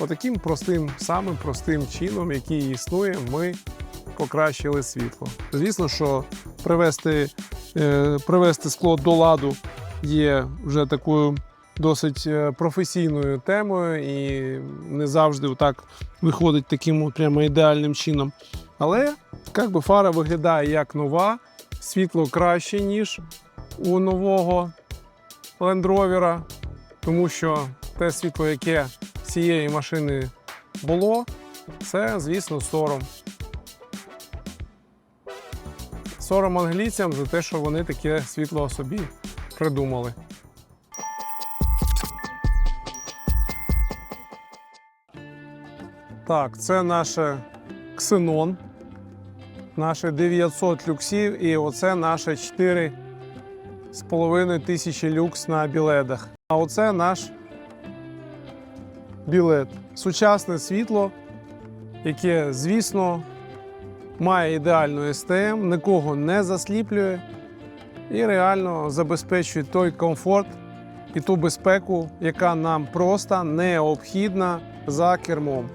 Отаким простим, самим простим чином, який існує, ми покращили світло. Звісно, що привести, е, привести скло до ладу є вже такою досить е, професійною темою і не завжди так виходить таким прямо ідеальним чином. Але як би фара виглядає як нова, світло краще, ніж у нового Rover, тому що те світло, яке цієї машини було, це, звісно, сором. Сором англійцям за те, що вони таке світло собі придумали. Так, це наше ксенон, наше 900 люксів, і оце наше 4 з половиною тисячі люкс на білетах. А оце наш білет. Сучасне світло, яке, звісно, має ідеальну СТМ, нікого не засліплює і реально забезпечує той комфорт і ту безпеку, яка нам просто необхідна за кермом.